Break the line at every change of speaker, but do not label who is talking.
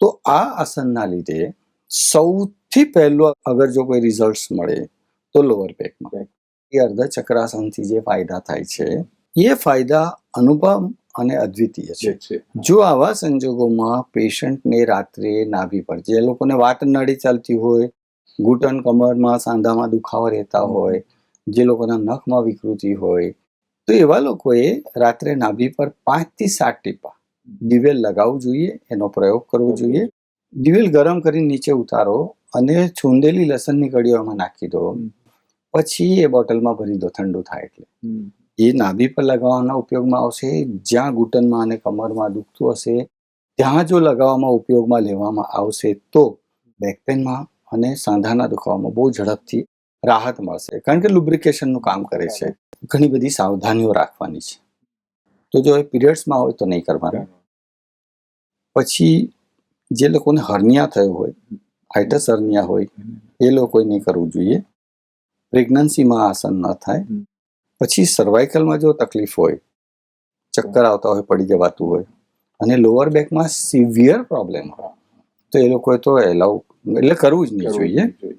તો આ આસનના લીધે સૌથી પહેલો અગર જો કોઈ રિઝલ્ટ મળે તો લોઅર બેકમાં એ અર્ધ ચક્રાસનથી જે ફાયદા થાય છે એ ફાયદા અનુપમ અને અદ્વિતીય છે. જો આવા સંજોગોમાં પેશન્ટને રાત્રે નાભી પર જે લોકોને વાત નડી ચાલતી હોય ઘૂંટણ કમરમાં સાંધામાં દુખાવા રહેતા હોય જે લોકોના નખમાં વિકૃતિ હોય તો એવા લોકોએ રાત્રે નાભી પર પાંચથી સાત ટીપા દિવેલ લગાવવું જોઈએ એનો પ્રયોગ કરવો જોઈએ. દિવેલ ગરમ કરી નીચે ઉતારો અને છુંદેલી લસણની કડીઓમાં નાખી દો. પછી એ બોટલમાં ભરી દો ઠંડુ થાય એટલે. એ નાભી પર લગાવવાના ઉપયોગમાં આવશે જ્યાં ઘૂંટણમાં અને કમરમાં દુખતું હશે ત્યાં જો લગાવવામાં ઉપયોગમાં લેવામાં આવશે તો બેકપેનમાં અને સાંધાના દુખાવામાં બહુ ઝડપથી રાહત મળશે. કારણ કે લુબ્રિકેશનનું કામ કરે છે. ઘણી બધી સાવધાનીઓ રાખવાની છે. તો જો એ પીરિયડ્સમાં હોય તો નહીં કરવાનું. પછી જે લોકોને હર્નિયા થયો હોય હાઇટસ હર્નિયા હોય એ લોકોએ નહીં કરવું જોઈએ. પ્રેગ્નન્સીમાં આસન ન થાય. પછી સર્વાઇકલમાં જો તકલીફ હોય ચક્કર આવતા હોય પડી જવાતું હોય અને લોઅર બેકમાં સિવિયર પ્રોબ્લેમ હોય તો એ લોકોએ તો એલાઉ એટલે કરવું જ નહીં જોઈએ.
જોઈએ.